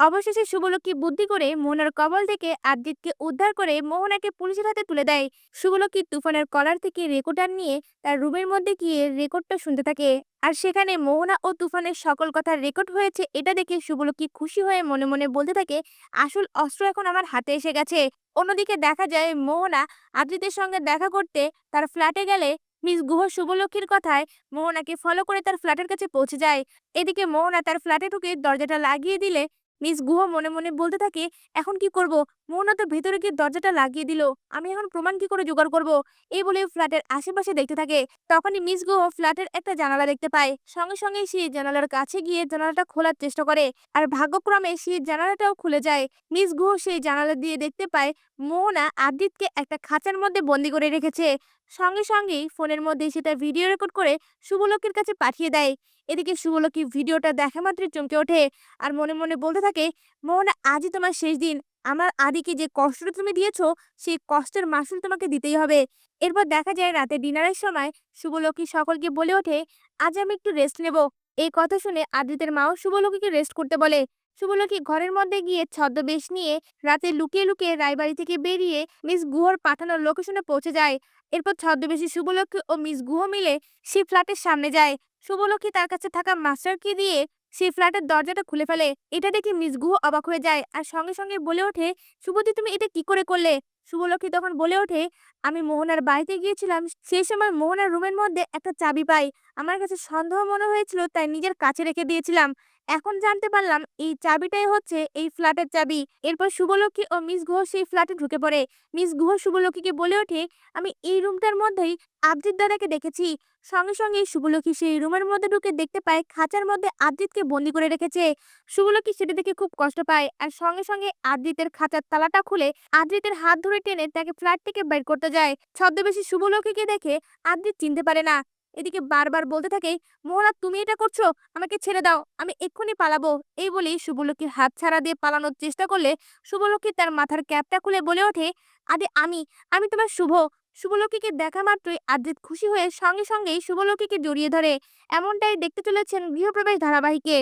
অবশেষে শুভলক্ষ্মী বুদ্ধি করে মোহনার কবল থেকে আদ্রিতকে উদ্ধার করে মোহনাকে পুলিশের হাতে তুলে দেয়। শুভলক্ষ্মী তুফানের কলার থেকে রেকর্ডার নিয়ে তার রুমের মধ্যে গিয়ে রেকর্ডটা শুনতে থাকে। আর সেখানে মোহনা ও তুফানের সকল কথা রেকর্ড হয়েছে, এটা দেখে শুভলক্ষ্মী খুশি হয়ে মনে মনে বলতে থাকে, আসল অস্ত্র এখন আমার হাতে এসে গেছে। অন্যদিকে দেখা যায়, মোহনা আদ্রিতের সঙ্গে দেখা করতে তার ফ্ল্যাটে গেলে মিস গুহ শুভলক্ষ্মীর কথায় মোহনাকে ফলো করে তার ফ্ল্যাটের কাছে পৌঁছে যায়। এদিকে মোহনা তার ফ্ল্যাটে ঢুকে দরজাটা লাগিয়ে দিলে মিস গুহ মনে মনে বলতে থাকে, এখন কি করব? মোহনা তো ভেতরে গিয়ে দরজাটা লাগিয়ে দিল। আমি এখন প্রমাণ কি করে জোগাড় করব? এই বলে ফ্ল্যাটের আশেপাশে দেখতে থাকে। তখনই মিস গুহ ফ্ল্যাটের একটা জানালা দেখতে পায়। সঙ্গে সঙ্গে সে জানালার কাছে গিয়ে জানালাটা খোলার চেষ্টা করে আর ভাগ্যক্রমে সেই জানালাটাও খুলে যায়। মিস গুহ সেই জানালা দিয়ে দেখতে পায় মোহনা আদিতকে একটা খাঁচার মধ্যে বন্দি করে রেখেছে। সঙ্গে সঙ্গেই ফোনের মধ্যে সেটা ভিডিও রেকর্ড করে শুভলক্ষীর কাছে পাঠিয়ে দেয়। এদিকে শুভলক্ষী ভিডিওটা দেখা মাত্রই চমকে ওঠে আর মনে মনে বলতে থাকে মোহনা আজই তোমার শেষ দিন। আমার আদিকে যে কষ্টটা তুমি দিয়েছ, সেই কষ্টের মাসুল তোমাকে দিতেই হবে। এরপর দেখা যায় রাতে ডিনারের সময় শুভলক্ষী সকলকে বলে ওঠে, আজ আমি একটু রেস্ট নেব। এই কথা শুনে আদিতের মাও শুভলক্ষীকে রেস্ট করতে বলে। শুভলক্ষী ঘরের মধ্যে গিয়ে ছদ্মবেশ নিয়ে রাতে লুকিয়ে লুকিয়ে রায়বাড়ি থেকে বেরিয়ে মিস গুহর পাঠানোর লোকেশনে পৌঁছে যায়। এরপর ছদ্মবেশী শুভলক্ষী ও মিস গুহ মিলে সেই ফ্ল্যাটের সামনে যায়। শুভলক্ষী তার কাছে থাকা মাস্টার কি দিয়ে সেই ফ্ল্যাটের দরজাটা খুলে ফেলে। এটা দেখে মিস গুহ অবাক হয়ে যায় আর সঙ্গে সঙ্গে বলে ওঠে শুভদি তুমি এটা কি করে করলে? শুভলক্ষ্মী তখন বলে ওঠে, আমি মোহনার বাড়িতে গিয়েছিলাম, সেই সময় মোহনার রুমের মধ্যে একটা চাবি পাই। আমার কাছে সন্দেহ মনে হয়েছিল, তাই নিজের কাছে রেখে দিয়েছিলাম। এখন জানতে পারলাম, এই চাবিটাই হচ্ছে এই ফ্ল্যাটের চাবি। এরপর শুভলক্ষী ও মিস গুহ সেই ফ্ল্যাটে ঢুকে পড়ে। মিস গুহ শুভলক্ষীকে বলে ওঠে, আমি এই রুমটার মধ্যেই আবজিৎ দাদাকে দেখেছি। সঙ্গে সঙ্গে শুভলক্ষী সেই রুমের মধ্যে ঢুকে দেখতে পায়, খাঁচার মধ্যে আদ্রিতকে বন্দি করে রেখেছে। শুভলক্ষী সেটা দেখে খুব কষ্ট পায় আর সঙ্গে সঙ্গে আদ্রিতের খাঁচার তালাটা খুলে আদ্রিতের হাত ধরে টেনে তাকে ফ্ল্যাট থেকে বের করতে যায়। ছদ্মবেশী শুভলক্ষীকে দেখে আদ্রিত চিনতে পারে না। এদিকে বারবার বলতে থাকে মোহনা তুমি এটা করছ? আমাকে ছেড়ে দাও, আমি এক্ষুনি পালাবো। এই বলেই শুভলক্ষীর হাত ছাড়া দিয়ে পালানোর চেষ্টা করলে শুভলক্ষী তার মাথার ক্যাপটা খুলে বলে ওঠে আদে আমি আমি তোমার শুভ। শুভলক্ষীকে দেখা মাত্রই আদ্রিত খুশি হয়ে সঙ্গে সঙ্গেই শুভলক্ষীকে জড়িয়ে ধরে। এমনটাই দেখতে চলেছেন গৃহপ্রবেশ ধারাবাহিকে।